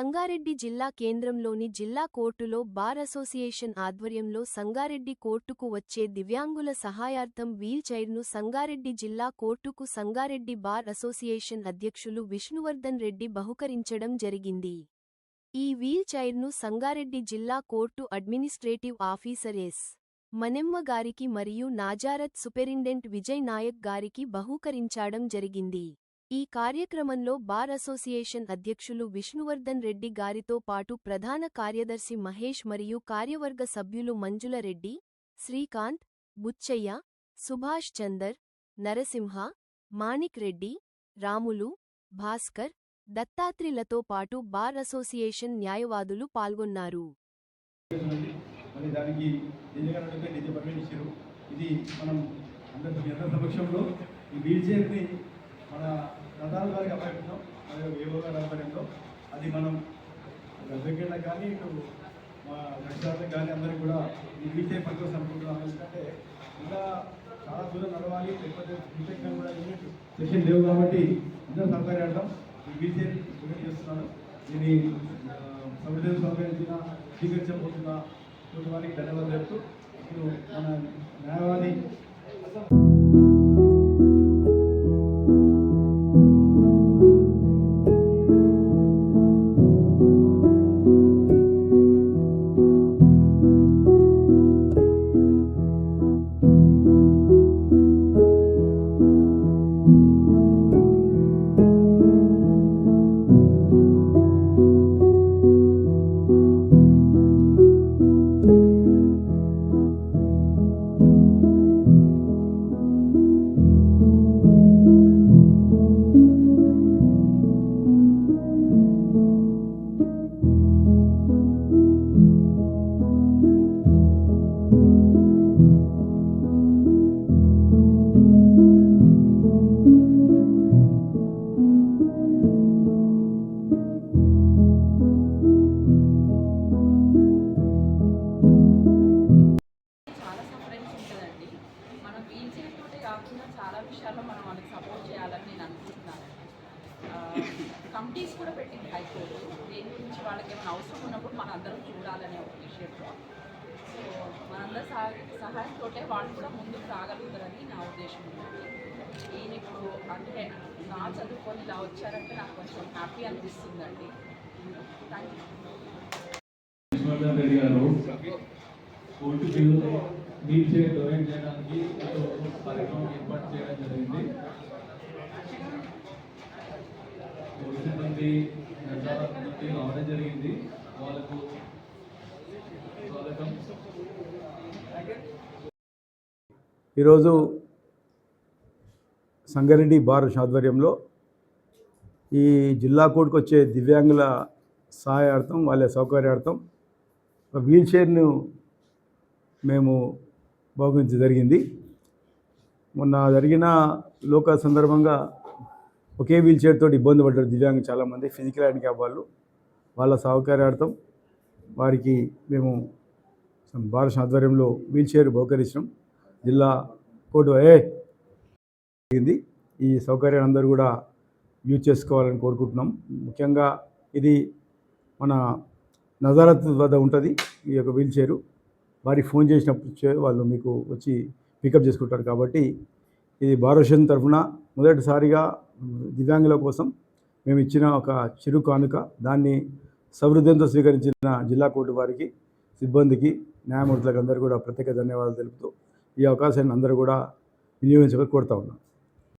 సంగారెడ్డి జిల్లా కేంద్రంలోని జిల్లా కోర్టులో బార్ అసోసియేషన్ ఆధ్వర్యంలో సంగారెడ్డి కోర్టుకు వచ్చే దివ్యాంగుల సహాయార్థం వీల్చైర్ను సంగారెడ్డి జిల్లా కోర్టుకు సంగారెడ్డి బార్ అసోసియేషన్ అధ్యక్షులు విష్ణువర్ధన్ రెడ్డి బహుకరించడం జరిగింది. ఈ వీల్ చైర్ను సంగారెడ్డి జిల్లా కోర్టు అడ్మినిస్ట్రేటివ్ ఆఫీసర్ ఎస్. మನೆమ్మ గారికి మరియు నాజారత్ సుపెరిండెంట్ విజయ్ నాయక్ గారికి బహూకరించడం జరిగింది. ఈ కార్యక్రమంలో బార్ అసోసియేషన్ అధ్యక్షులు విష్ణువర్ధన్ రెడ్డి గారితో పాటు ప్రధాన కార్యదర్శి మహేష్ మరియు కార్యవర్గ సభ్యులు మంజుల రెడ్డి శ్రీకాంత్ బుచ్చయ్య సుభాష్ చందర్ నరసింహ మాణిక్ రెడ్డి రాములు భాస్కర్ దత్తాత్రిలతో పాటు బార్ అసోసియేషన్ న్యాయవాదులు పాల్గొన్నారు. ఇది మనం అందరి సమక్షంలో ఈ వీల్ చైర్ని మన ప్రధాన గారికి అప్పగించాం అదే ఏవో గారి ఆధ్వర్యంలో అది మనం అడ్వకేట్లకు కానీ ఇటు మా లక్ష్యాలకు కానీ అందరికి కూడా ఈ వీల్ చైర్ అనుకుంటున్నాం ఎందుకంటే ఇంకా చాలా దూరం నడవాలి లేకపోతే విశేషంగా కూడా యూనిట్ సెషన్ లేవు కాబట్టి అందరూ సహకార్యాడతాం ఈ వీల్ చేస్తున్నాను. దీన్ని సంవిధానం సహకరించిన స్వీకరించబోతున్న. కుటుంబానికి ధన్యవాదాలు చెప్తూ ఇప్పుడు మన న్యాయవాది వాళ్ళకి సపోర్ట్ చేయాలని నేను అనుకుంటున్నాను. కమిటీస్ కూడా పెట్టింది హైకోర్టు. దేని గురించి వాళ్ళకి ఏమైనా అవసరం ఉన్నప్పుడు మన అందరం చూడాలనే ఒక విషయంలో. సో మనందరి సహా సహాయంతో వాళ్ళు కూడా ముందుకు రాగలుగుతారని నా ఉద్దేశం ఉంది ఇప్పుడు అంటే నా చదువుకొని ఇలా వచ్చారంటే నాకు కొంచెం హ్యాపీ అనిపిస్తుందండి. థ్యాంక్ యూ కోర్టు రెడ్డి గారు కోర్టుకి డొనేట్ చేయడానికి కార్యక్రమం ఏర్పాటు చేయడం జరిగింది. సిబ్బంది నుండి రావడం జరిగింది. వాళ్ళకు స్వాగతం. ఈరోజు సంగారెడ్డి బార్ ఆధ్వర్యంలో ఈ జిల్లా కోడ్కి వచ్చే దివ్యాంగుల సహాయార్థం వాళ్ళ సౌకర్యార్థం ఒక వీల్ చైర్ను మేము బహుకరించ జరిగింది. మొన్న జరిగిన లోక సందర్భంగా ఒకే వీల్ చైర్ తోటి ఇబ్బంది పడ్డారు దివ్యాంగ చాలామంది. ఫిజికల్ హ్యాండిక్యాప్ వాళ్ళు. వాళ్ళ సౌకర్యార్థం వారికి మేము భారత ఆధ్వర్యంలో వీల్ చైర్ బహుకరించడం జిల్లా కోర్టు ఏ జరిగింది. ఈ సౌకర్యాన్ని అందరూ కూడా యూజ్ చేసుకోవాలని కోరుకుంటున్నాం. ముఖ్యంగా ఇది మన నజారత్ వద్ద ఉంటుంది ఈ యొక్క వీల్ చైరు. వారికి ఫోన్ చేసినప్పుడు వాళ్ళు మీకు వచ్చి పికప్ చేసుకుంటారు కాబట్టి ఇది భారతదేశం తరఫున మొదటిసారిగా దివ్యాంగుల కోసం మేము ఇచ్చిన ఒక చిరు కానుక. దాన్ని సవృద్ధంతో స్వీకరించిన జిల్లా కోర్టు వారికి సిబ్బందికి న్యాయమూర్తులకు అందరూ కూడా ప్రత్యేక ధన్యవాదాలు తెలుపుతూ ఈ అవకాశాన్ని అందరూ కూడా వినియోగించక కోరుతా ఉన్నాం.